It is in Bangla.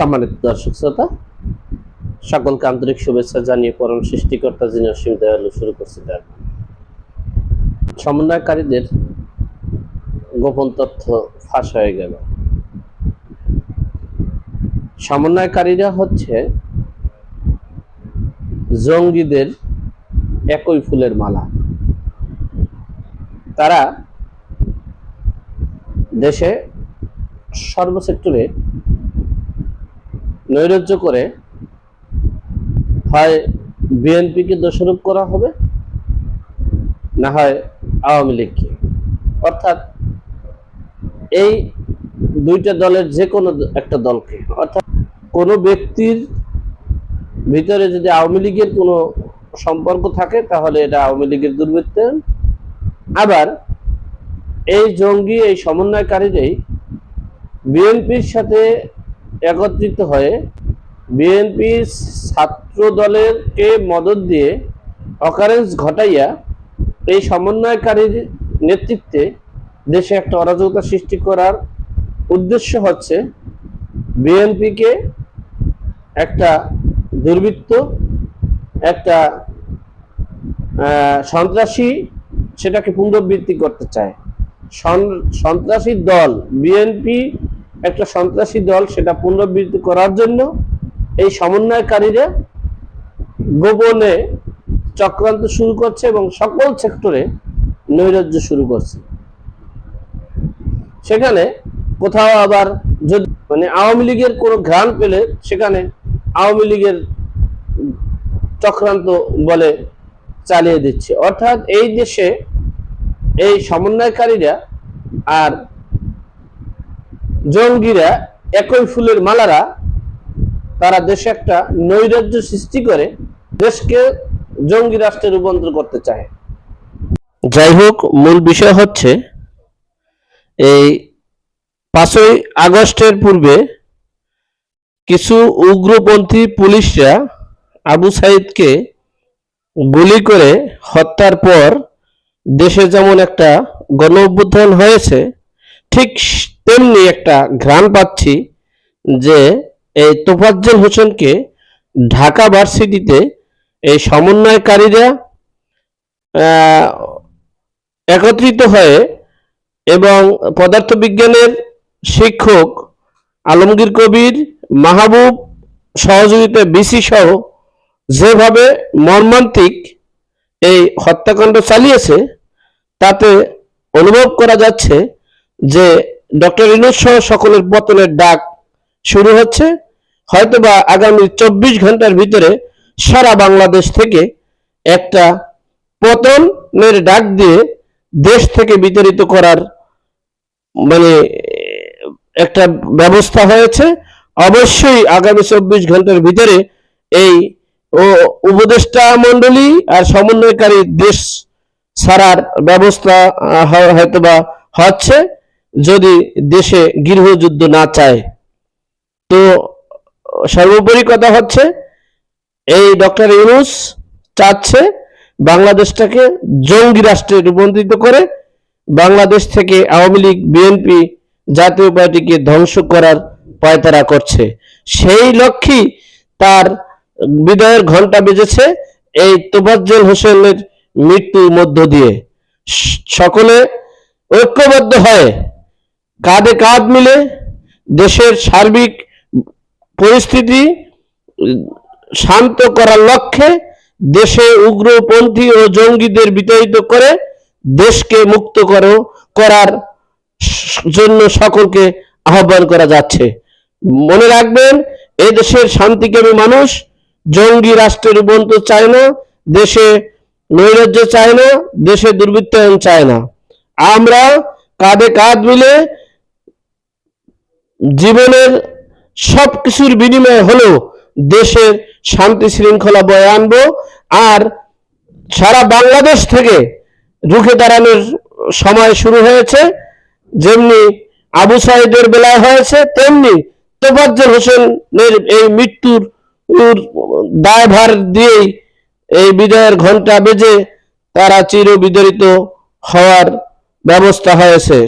সম্মানিত দর্শক শ্রোতা, সকলকে আন্তরিক শুভেচ্ছা জানিয়ে পরম সৃষ্টিকর্তা যিনি অসীম দয়ালু শুরু করছি তার। সমন্বয়কারীদের গোপন তথ্য ফাঁস হয়ে গেল। সমন্বয়কারীরা হচ্ছে জঙ্গিদের একই ফুলের মালা। তারা দেশে সর্বসেক্টরে নৈরাজ্য করে হয় বিএনপিকে দোষারোপ করা হবে, না হয় আওয়ামী লীগকে? অর্থাৎ এই দুইটা দলের যে কোনো একটা দলকে। অর্থাৎ কোনো ব্যক্তির ভিতরে যদি আওয়ামী লীগের কোনো সম্পর্ক থাকে, তাহলে এটা আওয়ামী লীগের দুর্বৃত্তায়ন আবার এই জঙ্গি, এই সমন্বয়কারীরাই বিএনপির সাথে একত্রিত হয়ে বিএনপি ছাত্র দলেরকে মদত দিয়ে অকারেন্স ঘটাইয়া এই সমন্বয়কারীর নেতৃত্বে দেশে একটা অরাজকতা সৃষ্টি করার উদ্দেশ্য হচ্ছে বিএনপিকে একটা দুর্বৃত্ত, একটা সন্ত্রাসী সেটাকে পুনরাবৃত্তি করতে চায়। সন- সন্ত্রাসী দল বিএনপি একটা সন্ত্রাসী দল সেটা পুনরাবৃত্তি করার জন্য এই সমন্বয়কারীরা গোপনে চক্রান্ত শুরু করছে এবং সকল সেক্টরে নৈরাজ্য শুরু করছে। সেখানে কোথাও আবার যদি মানে আওয়ামী লীগের কোনো ঘ্রাণ পেলে সেখানে আওয়ামী লীগের চক্রান্ত বলে চালিয়ে দিচ্ছে। অর্থাৎ এই দেশে এই সমন্বয়কারীরা আর জঙ্গিরা একই ফুলের মালারা তারা দেশে একটা নৈরাজ্য সৃষ্টি করে, দেশকে জঙ্গি রাষ্ট্রে রূপান্তর করতে চায়। যাই হোক, মূল বিষয় হচ্ছে, এই পাঁচই আগস্টের পূর্বে কিছু উগ্রপন্থী পুলিশরা আবু সাইদকে গুলি করে হত্যার পর দেশে যেমন একটা গণ অভ্যুত্থান হয়েছে ঠিক তেমনি একটা ঘ্রাণ পাচ্ছি যে এই তোফাজ্জল হোসেনকে ঢাকা ভার্সিটিতে এই সমন্বয়কারীরা একত্রিত হয়ে এবং পদার্থবিজ্ঞানের শিক্ষক আলমগীর কবির, মাহবুব সহযোগিতা বিসি সহ যেভাবে মর্মান্তিক এই হত্যাকাণ্ড চালিয়েছে, তাতে অনুভব করা যাচ্ছে যে ডক্টর ইনুস সহ সকলের পতনের ডাক শুরু হচ্ছে, হয়তোবা আগামী চব্বিশ ঘণ্টার ভিতরে সারা বাংলাদেশ থেকে একটা পতনের ডাক দিয়ে দেশ থেকে বিতাড়িত করার মানে একটা ব্যবস্থা হয়েছে। অবশ্যই আগামী চব্বিশ ঘণ্টার ভিতরে এই ও উপদেষ্টা মন্ডলী আর সমন্বয়কারী দেশ ছাড়ার ব্যবস্থা হয়- হয়তোবা হচ্ছে। যদি দেশে গৃহযুদ্ধ না চায়, তো সর্বোপরি কথা হচ্ছে, এই ডক্টর ইউনুস চাচ্ছে বাংলাদেশটাকে জঙ্গি রাষ্ট্রে রূপান্তরিত করে বাংলাদেশ থেকে আওয়ামী লীগ, বিএনপি জাতীয় পার্টিকে ধ্বংস করার পায়তারা করছে। সেই লক্ষ্যেই তার বিদায়ের ঘণ্টা বেজেছে এই তোফাজ্জল হোসেনের মৃত্যুর মধ্য দিয়ে। সকলে ঐক্যবদ্ধ হয়ে কাঁধে কাঁধ মিলে দেশের সার্বিক পরিস্থিতি শান্ত করার লক্ষ্যে দেশে উগ্রপন্থী ও জঙ্গিদের বিতাড়িত করে দেশকে মুক্ত করো, করার জন্য সকলকে আহ্বান করা যাচ্ছে। মনে রাখবেন এই দেশের শান্তিকামী মানুষ, জঙ্গি রাষ্ট্রের রূপান্তর চায় না, দেশে নৈরাজ্য চায় না, দেশে দুর্বৃত্তায়ন চায় না। আমরা কাঁধে কাঁধ মিলে জীবনের সব কিছুর বিনিময়ে হলেও দেশের শান্তি শৃঙ্খলা বয়ে আনব আর সারা বাংলাদেশ থেকে রুখে দাঁড়ানোর সময় শুরু হয়েছে। যেমনি আবু সাইদের বেলায় হয়েছে, তেমনি তোফাজ্জল হোসেনের এই মৃত্যুর দায়ভার দিয়েই এই বিদায়ের ঘণ্টা বেজে তারা চির বিদরিত হওয়ার ব্যবস্থা হয়েছে।